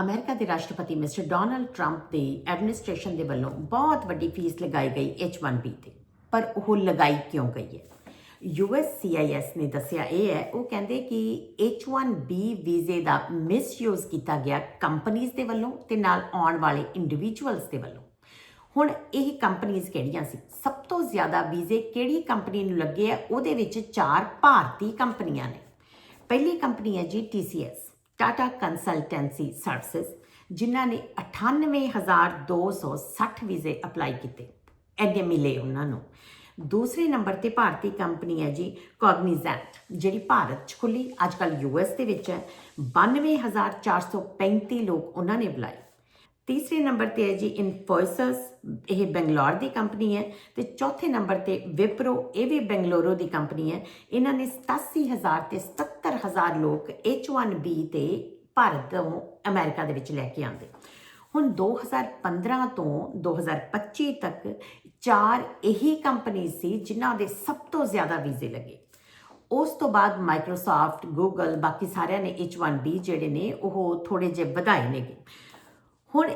America ਦੇ ਰਾਸ਼ਟਰਪਤੀ mister Donald Trump ਦੀ ਐਡਮਿਨਿਸਟ੍ਰੇਸ਼ਨ ਦੇ ਵੱਲੋਂ ਬਹੁਤ ਵੱਡੀ ਫੀਸ ਲਗਾਈ ਗਈ H1B ਤੇ। ਪਰ ਉਹ ਲਗਾਈ ਕਿਉਂ ਗਈ ਹੈ? USCIS ਨੇ ਦੱਸਿਆ ਇਹ ਹੈ, ਉਹ ਕਹਿੰਦੇ ਕਿ H1B ਵੀਜ਼ੇ ਦਾ ਮਿਸਯੂਜ਼ ਕੀਤਾ ਗਿਆ ਕੰਪਨੀਆਂ ਦੇ ਵੱਲੋਂ ਤੇ ਨਾਲ ਆਉਣ ਵਾਲੇ ਇੰਡੀਵਿਜੂਅਲਸ ਦੇ ਵੱਲੋਂ। ਹੁਣ ਇਹ ਕੰਪਨੀਆਂ ਕਿਹੜੀਆਂ ਸੀ? ਸਭ ਤੋਂ ਜ਼ਿਆਦਾ ਵੀਜ਼ੇ ਕਿਹੜੀ ਕੰਪਨੀ ਨੂੰ ਲੱਗੇ ਆ? ਉਹਦੇ ਵਿੱਚ ਚਾਰ ਭਾਰਤੀ ਕੰਪਨੀਆਂ ਨੇ। ਪਹਿਲੀ ਕੰਪਨੀ ਹੈ ਜੀ TCS ਟਾਟਾ ਕੰਸਲਟੈਂਸੀ ਸਰਵਿਸਿਜ਼, ਜਿਨ੍ਹਾਂ ਨੇ 98260 ਵੀਜ਼ੇ ਅਪਲਾਈ ਕੀਤੇ। ਐਡੇ ਮਿਲੇ ਉਹਨਾਂ ਨੂੰ। ਦੂਸਰੇ ਨੰਬਰ ਤੇ ਭਾਰਤੀ ਕੰਪਨੀ ਹੈ ਜੀ ਕੋਗਨੀਜ਼ੈਂਟ ਜਿਹੜੀ ਭਾਰਤ 'ਚ ਖੁੱਲੀ ਅੱਜ ਕੱਲ ਯੂਐਸ ਦੇ ਵਿੱਚ ਹੈ। 92435 ਲੋਕ ਉਹਨਾਂ ਨੇ ਬੁਲਾਏ। ਤੀਸਰੇ ਨੰਬਰ ਤੇ ਹੈ ਜੀ ਇਨਫੋਸਿਸ ਇਹ ਬੰਗਲੌਰ ਦੀ ਕੰਪਨੀ ਹੈ। ਤੇ ਚੌਥੇ ਨੰਬਰ ਤੇ ਵਿਪਰੋ ਇਹ ਵੀ ਬੰਗਲੌਰੋ ਦੀ ਕੰਪਨੀ ਹੈ। ਇਹਨਾਂ ਨੇ 87000 ਤੇ ਹਜ਼ਾਰ ਲੋਕ H1B ਤੇ ਭਾਰਤ ਤੋਂ ਅਮਰੀਕਾ ਦੇ ਵਿੱਚ ਲੈ ਕੇ ਆਉਂਦੇ। ਹੁਣ 2015 ਤੋਂ 2025 ਤੱਕ ਚਾਰ ਇਹੀ ਕੰਪਨੀ ਸੀ ਜਿਨ੍ਹਾਂ ਦੇ ਸਭ ਤੋਂ ਜ਼ਿਆਦਾ ਵੀਜ਼ੇ ਲੱਗੇ। ਉਸ ਤੋਂ ਬਾਅਦ ਮਾਈਕਰੋਸਾਫਟ ਗੂਗਲ ਬਾਕੀ ਸਾਰਿਆਂ ਨੇ H1B ਜਿਹੜੇ ਨੇ ਉਹ ਥੋੜੇ ਜਿਹੇ ਵਧਾਏ ਨੇਗੇ। ਹੁਣ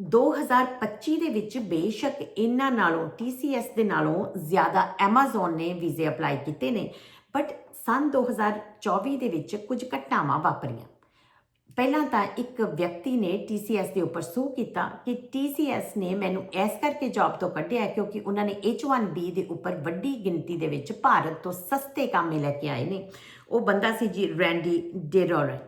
2025 ਦੇ ਵਿੱਚ ਬੇਸ਼ੱਕ ਇਹਨਾਂ ਨਾਲੋਂ TCS ਦੇ ਨਾਲੋਂ ਜ਼ਿਆਦਾ Amazon ਨੇ ਵੀਜ਼ੇ ਅਪਲਾਈ ਕੀਤੇ ਨੇ। ਬਟ ਸਨ 2024 ਦੇ ਵਿੱਚ ਕੁਝ ਘਟਨਾਵਾਂ ਵਾਪਰੀਆਂ। ਪਹਿਲਾਂ ਤਾਂ ਇੱਕ ਵਿਅਕਤੀ ਨੇ TCS ਦੇ ਉੱਪਰ ਸੂ ਕੀਤਾ ਕਿ TCS ਨੇ ਮੈਨੂੰ ਇਸ ਕਰਕੇ ਜੌਬ ਤੋਂ ਕੱਢਿਆ ਕਿਉਂਕਿ ਉਹਨਾਂ ਨੇ H1B ਦੇ ਉੱਪਰ ਵੱਡੀ ਗਿਣਤੀ ਦੇ ਵਿੱਚ ਭਾਰਤ ਤੋਂ ਸਸਤੇ ਕਾਮੇ ਲੈ ਕੇ ਆਏ ਨੇ। ਉਹ ਬੰਦਾ ਸੀ ਜੀ ਰੈਂਡੀ ਡੇਰੋਰਨ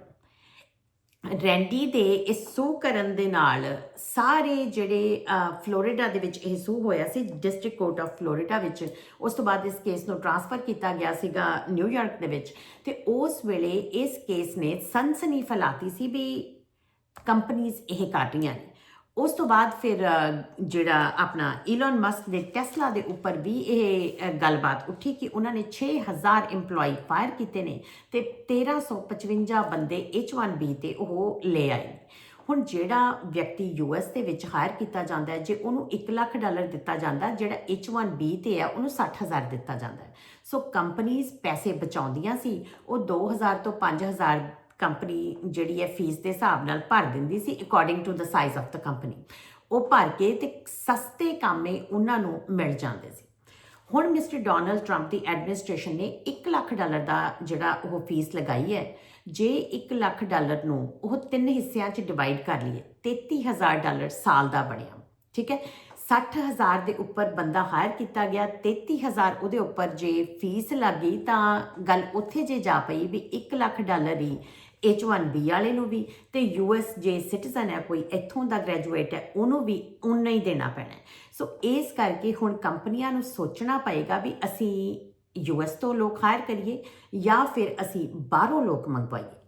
ਰੈਂਡੀ ਦੇ ਇਸ ਸੂ ਕਰਨ ਦੇ ਨਾਲ ਸਾਰੇ ਜਿਹੜੇ ਫਲੋਰੀਡਾ ਦੇ ਵਿੱਚ ਇਹ ਸੂ ਹੋਇਆ ਸੀ, ਡਿਸਟ੍ਰਿਕਟ ਕੋਰਟ ਆਫ ਫਲੋਰੀਡਾ ਵਿੱਚ, ਉਸ ਤੋਂ ਬਾਅਦ ਇਸ ਕੇਸ ਨੂੰ ਟ੍ਰਾਂਸਫਰ ਕੀਤਾ ਗਿਆ ਸੀਗਾ ਨਿਊਯਾਰਕ ਦੇ ਵਿੱਚ ਤੇ ਉਸ ਵੇਲੇ ਇਸ ਕੇਸ ਨੇ ਸਨਸਨੀ ਫੈਲਾਤੀ ਸੀ ਵੀ ਕੰਪਨੀਆਂ ਇਹ ਕਰ ਰਹੀਆਂ ਨੇ। ਉਸ ਤੋਂ ਬਾਅਦ ਫਿਰ ਜਿਹੜਾ ਆਪਣਾ ਈਲਨ ਮਸਕ ਦੇ ਟੈਸਲਾ ਦੇ ਉੱਪਰ ਵੀ ਇਹ ਗੱਲਬਾਤ ਉੱਠੀ ਕਿ ਉਹਨਾਂ ਨੇ 6000 EMPLOYE ਫਾਇਰ ਕੀਤੇ ਨੇ ਤੇ 1355 ਬੰਦੇ H1B ਤੇ ਉਹ ਲੈ ਆਏ ਹੁਣ ਜਿਹੜਾ ਵਿਅਕਤੀ ਯੂਐਸ ਦੇ ਵਿੱਚ ਹਾਇਰ ਕੀਤਾ ਜਾਂਦਾ ਹੈ ਜੇ ਉਹਨੂੰ 1 ਲੱਖ ਡਾਲਰ ਦਿੱਤਾ ਜਾਂਦਾ ਹੈ, ਜਿਹੜਾ H1B ਤੇ ਹੈ ਉਹਨੂੰ 60000 ਦਿੱਤਾ ਜਾਂਦਾ ਸੋ ਕੰਪਨੀਆਂ ਪੈਸੇ ਬਚਾਉਂਦੀਆਂ ਸੀ ਉਹ 2000 ਤੋਂ 5000 ਕੰਪਨੀ ਜਿਹੜੀ ਹੈ ਫੀਸ ਦੇ ਹਿਸਾਬ ਨਾਲ ਭਰ ਦਿੰਦੀ ਸੀ according to the size of the company ਉਹ ਭਰ ਕੇ ਤੇ ਸਸਤੇ ਕਾਮੇ ਉਹਨਾਂ ਨੂੰ ਮਿਲ ਜਾਂਦੇ ਸੀ। ਹੁਣ ਮਿਸਟਰ ਡੋਨਲਡ ਟਰੰਪ ਦੀ ਐਡਮਿਨਿਸਟ੍ਰੇਸ਼ਨ ਨੇ 1 ਲੱਖ ਡਾਲਰ ਦਾ ਜਿਹੜਾ ਉਹ ਫੀਸ ਲਗਾਈ ਹੈ, ਜੇ 1 ਲੱਖ ਡਾਲਰ ਨੂੰ ਉਹ ਤਿੰਨ ਹਿੱਸਿਆਂ 'ਚ ਡਿਵਾਈਡ ਕਰ ਲਈਏ 33000 ਡਾਲਰ ਸਾਲ ਦਾ ਬਣਿਆ। ਠੀਕ ਹੈ? 60000 ਦੇ ਉੱਪਰ ਬੰਦਾ ਹਾਇਰ ਕੀਤਾ ਗਿਆ 33000 ਉਹਦੇ ਉੱਪਰ ਜੇ ਫੀਸ ਲੱਗੀ ਤਾਂ ਗੱਲ ਉੱਥੇ ਜੇ ਜਾ ਪਈ ਵੀ 1 ਲੱਖ ਡਾਲਰ ਹੀ H1B ਵਾਲੇ ਨੂੰ ਵੀ ਤੇ US ਜੇ ਸਿਟੀਜ਼ਨ ਹੈ, ਕੋਈ ਇੱਥੋਂ ਦਾ ਗ੍ਰੈਜੂਏਟ ਹੈ, ਉਹਨੂੰ ਵੀ ਉਨਾ ਹੀ ਦੇਣਾ ਪੈਣਾ ਸੋ ਇਸ ਕਰਕੇ ਹੁਣ ਕੰਪਨੀਆਂ ਨੂੰ ਸੋਚਣਾ ਪਏਗਾ ਵੀ ਅਸੀਂ US ਤੋਂ ਲੋਕ ਹਾਇਰ ਕਰੀਏ ਜਾਂ ਫਿਰ ਅਸੀਂ ਬਾਹਰੋਂ ਲੋਕ ਮੰਗਵਾਈਏ।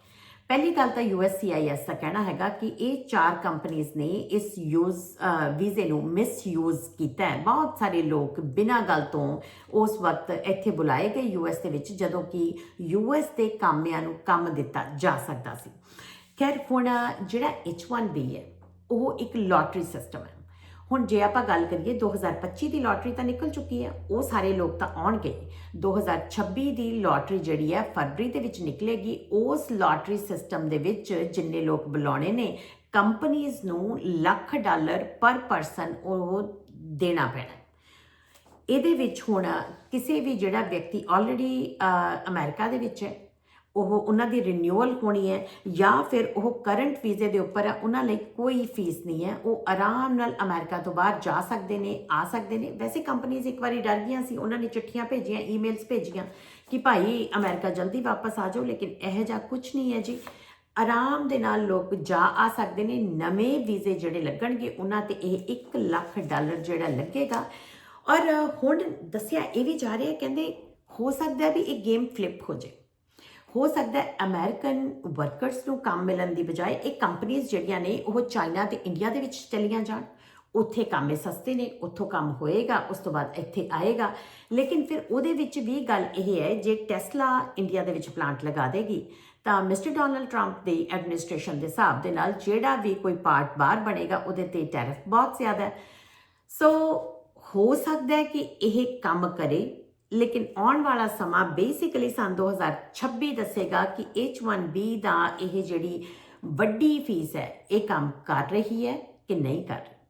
ਪਹਿਲੀ ਗੱਲ ਤਾਂ USCIS ਦਾ ਕਹਿਣਾ ਹੈਗਾ ਕਿ ਇਹ ਚਾਰ ਕੰਪਨੀਆਂ ਨੇ ਇਸ ਯੂਜ਼ ਵੀਜ਼ੇ ਨੂੰ ਮਿਸਯੂਜ਼ ਕੀਤਾ ਹੈ। ਬਹੁਤ ਸਾਰੇ ਲੋਕ ਬਿਨਾਂ ਗੱਲ ਤੋਂ ਉਸ ਵਕਤ ਇੱਥੇ ਬੁਲਾਏ ਗਏ ਯੂਐਸ ਦੇ ਵਿੱਚ, ਜਦੋਂ ਕਿ ਯੂਐਸ ਦੇ ਕਾਮਿਆਂ ਨੂੰ ਕੰਮ ਦਿੱਤਾ ਜਾ ਸਕਦਾ ਸੀ। ਖੈਰ, ਹੁਣ ਜਿਹੜਾ H1B ਹੈ, ਉਹ ਇੱਕ ਲੋਟਰੀ ਸਿਸਟਮ ਹੈ। ਹੁਣ ਜੇ ਆਪਾਂ ਗੱਲ ਕਰੀਏ 2025 ਦੀ ਲੋਟਰੀ ਤਾਂ ਨਿਕਲ ਚੁੱਕੀ ਹੈ ਉਹ ਸਾਰੇ ਲੋਕ ਤਾਂ ਆਉਣਗੇ। 2026 ਦੀ ਲੋਟਰੀ ਜਿਹੜੀ ਹੈ ਫਰਵਰੀ ਦੇ ਵਿੱਚ ਨਿਕਲੇਗੀ। ਉਸ ਲੋਟਰੀ ਸਿਸਟਮ ਦੇ ਵਿੱਚ ਜਿੰਨੇ ਲੋਕ ਬੁਲਾਉਣੇ ਨੇ ਕੰਪਨੀਆਂ ਨੂੰ ਲੱਖ ਡਾਲਰ ਪਰ ਪਰਸਨ ਉਹ ਦੇਣਾ ਪੈਣਾ। ਇਹਦੇ ਵਿੱਚ ਹੁਣ ਕਿਸੇ ਵੀ ਜਿਹੜਾ ਵਿਅਕਤੀ ਆਲਰੇਡੀ ਅਮਰੀਕਾ ਦੇ ਵਿੱਚ ਹੈ ਉਹ ਉਹਨਾਂ ਦੀ ਰਿਨਿਊਅਲ ਹੋਣੀ ਹੈ ਜਾਂ ਫਿਰ ਉਹ ਕਰੰਟ ਵੀਜ਼ੇ ਦੇ ਉੱਪਰ ਹੈ ਉਹਨਾਂ ਲਈ ਕੋਈ ਫੀਸ ਨਹੀਂ ਹੈ। ਉਹ ਆਰਾਮ ਨਾਲ ਅਮਰੀਕਾ ਤੋਂ ਬਾਹਰ ਜਾ ਸਕਦੇ ਨੇ, ਆ ਸਕਦੇ ਨੇ। ਵੈਸੇ ਕੰਪਨੀਆਂ ਇੱਕ ਵਾਰੀ ਡਰ ਗਈਆਂ ਸੀ, ਉਹਨਾਂ ਨੇ ਚਿੱਠੀਆਂ ਭੇਜੀਆਂ ਈਮੇਲਸ ਭੇਜੀਆਂ ਕਿ ਭਾਈ ਅਮਰੀਕਾ ਜਲਦੀ ਵਾਪਸ ਆ ਜਾਓ, ਲੇਕਿਨ ਇਹ ਜਿਹਾ ਕੁਝ ਨਹੀਂ ਹੈ ਜੀ। ਆਰਾਮ ਦੇ ਨਾਲ ਲੋਕ ਜਾ ਆ ਸਕਦੇ ਨੇ, ਨਵੇਂ ਵੀਜ਼ੇ ਜਿਹੜੇ ਲੱਗਣਗੇ, ਉਹਨਾਂ ਤੇ ਇਹ 1 ਲੱਖ ਡਾਲਰ ਜਿਹੜਾ ਲੱਗੇਗਾ। ਔਰ ਹੁਣ ਦੱਸਿਆ ਇਹ ਵੀ ਜਾ ਰਿਹਾ, ਕਹਿੰਦੇ ਹੋ ਸਕਦਾ ਵੀ ਇਹ ਗੇਮ ਫਲਿਪ ਹੋ ਜਾਏ। ਹੋ ਸਕਦਾ ਹੈ ਅਮਰੀਕਨ ਵਰਕਰਸ ਨੂੰ ਕੰਮ ਮਿਲਣ ਦੀ ਬਜਾਏ ਇਹ ਕੰਪਨੀਆਂ ਜਿਹੜੀਆਂ ਨੇ ਉਹ ਚਾਈਨਾ ਤੇ ਇੰਡੀਆ ਦੇ ਵਿੱਚ ਚਲੀਆਂ ਜਾਣ। ਉੱਥੇ ਕੰਮ ਇਹ ਸਸਤੇ ਨੇ, ਉੱਥੋਂ ਕੰਮ ਹੋਏਗਾ, ਉਸ ਤੋਂ ਬਾਅਦ ਇੱਥੇ ਆਏਗਾ। ਲੇਕਿਨ ਫਿਰ ਉਹਦੇ ਵਿੱਚ ਵੀ ਗੱਲ ਇਹ ਹੈ, ਜੇ ਟੈਸਲਾ ਇੰਡੀਆ ਦੇ ਵਿੱਚ ਪਲਾਂਟ ਲਗਾ ਦੇਗੀ, ਤਾਂ ਮਿਸਟਰ ਡੋਨਲਡ ਟਰੰਪ ਦੀ ਐਡਮਿਨਿਸਟ੍ਰੇਸ਼ਨ ਦੇ ਹਿਸਾਬ ਦੇ ਨਾਲ ਜਿਹੜਾ ਵੀ ਕੋਈ ਪਾਰਟ ਬਾਹਰ ਬਣੇਗਾ, ਉਹਦੇ ਤੇ ਟੈਰਿਫ ਬਹੁਤ ਜ਼ਿਆਦਾ ਹੈ। ਸੋ ਹੋ ਸਕਦਾ ਹੈ ਕਿ ਇਹ ਕੰਮ ਕਰੇ ਲੇਕਿਨ ਆਉਣ ਵਾਲਾ ਸਮਾਂ ਬੇਸਿਕਲੀ ਸਨ 2026 ਦੱਸੇਗਾ ਕਿ H1B ਦਾ ਇਹ ਜਿਹੜੀ ਵੱਡੀ ਫੀਸ ਹੈ, ਇਹ ਕੰਮ ਕਰ ਰਹੀ ਹੈ ਕਿ ਨਹੀਂ ਕਰ